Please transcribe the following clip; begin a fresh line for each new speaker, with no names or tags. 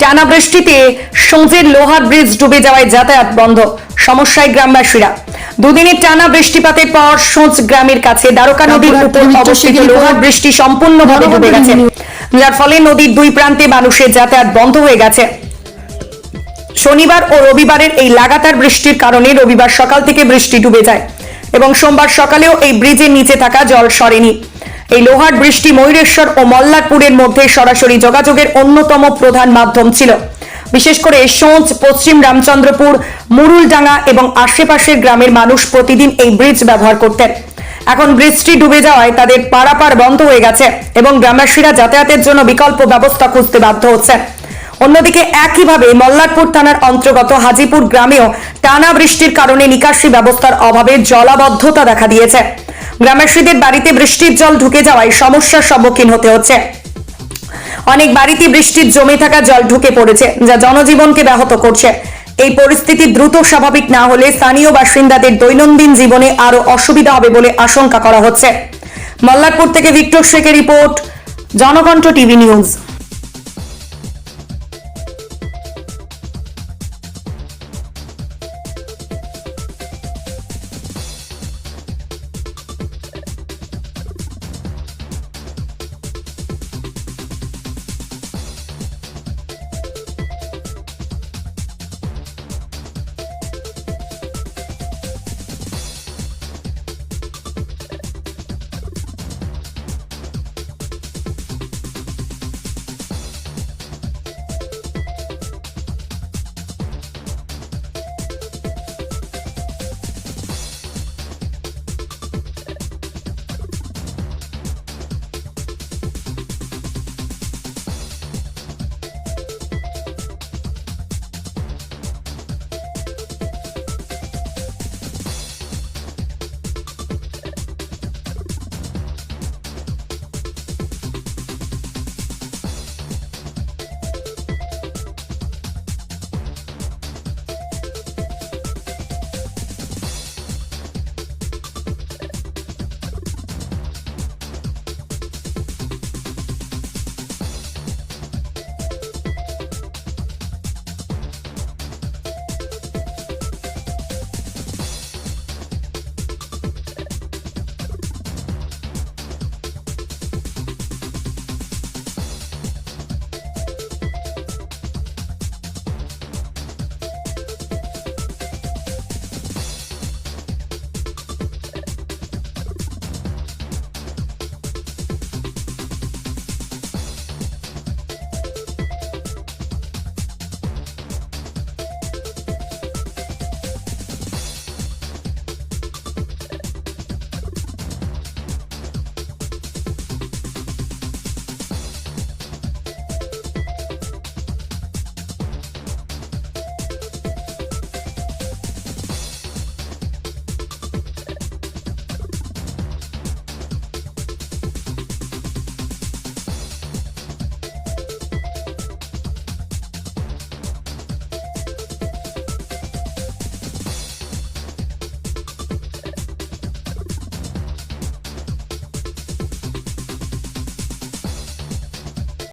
টানা বৃষ্টিতে সৌজের লোহার ব্রিজ ডুবে যাওয়ায় যাতায়াত বন্ধ। সমস্যায় গ্রামবাসীরা। দুদিনের টানা বৃষ্টিপাতের পর সোঁচ গ্রামের কাছে দ্বারকা নদীর উপর অবস্থিত লোহার বৃষ্টি সম্পূর্ণভাবে ডুবে গেছে। যার ফলে নদীর দুই প্রান্তে মানুষের যাতায়াত বন্ধ হয়ে গেছে। শনিবার ও রবিবারের এই লাগাতার বৃষ্টির কারণে রবিবার সকাল থেকে বৃষ্টি ডুবে যায় এবং সোমবার সকালেও এই ব্রিজের নিচে থাকা জল সরেনি। এই লোহার বৃষ্টি ময়ূরেশ্বর ও মল্লারপুরের মধ্যে সরাসরি যোগাযোগের অন্যতম প্রধান মাধ্যম ছিল। বিশেষ করে সোঁচ, পশ্চিম রামচন্দ্রপুর, মুরুলডাঙ্গা এবং আশেপাশের গ্রামের মানুষ প্রতিদিন এই ব্রিজ ব্যবহার করতেন। এখন বৃষ্টি ডুবে যাওয়ায় তাদের পারাপার বন্ধ হয়ে গেছে এবং গ্রামবাসীরা যাতায়াতের জন্য বিকল্প ব্যবস্থা খুঁজতে বাধ্য হচ্ছে অন্যদিকে একইভাবে মল্লারপুর থানার অন্তর্গত হাজিপুর গ্রামেও টানা বৃষ্টির কারণে নিকাশি ব্যবস্থার অভাবে জলাবদ্ধতা দেখা দিয়েছে। গ্রামবাসীদের বাড়িতে বৃষ্টির জল ঢুকে যাওয়ায় সমস্যার সম্মুখীন হতে হচ্ছে। অনেক বাড়িতে বৃষ্টির জমে থাকা জল ঢুকে পড়েছে, যা জনজীবনকে ব্যাহত করছে। এই পরিস্থিতি দ্রুত স্বাভাবিক না হলে স্থানীয় বাসিন্দাদের দৈনন্দিন জীবনে আরও অসুবিধা হবে বলে আশঙ্কা করা হচ্ছে। মল্লারপুর থেকে ভিক্টর শেখের রিপোর্ট, জনকণ্ঠ টিভি নিউজ।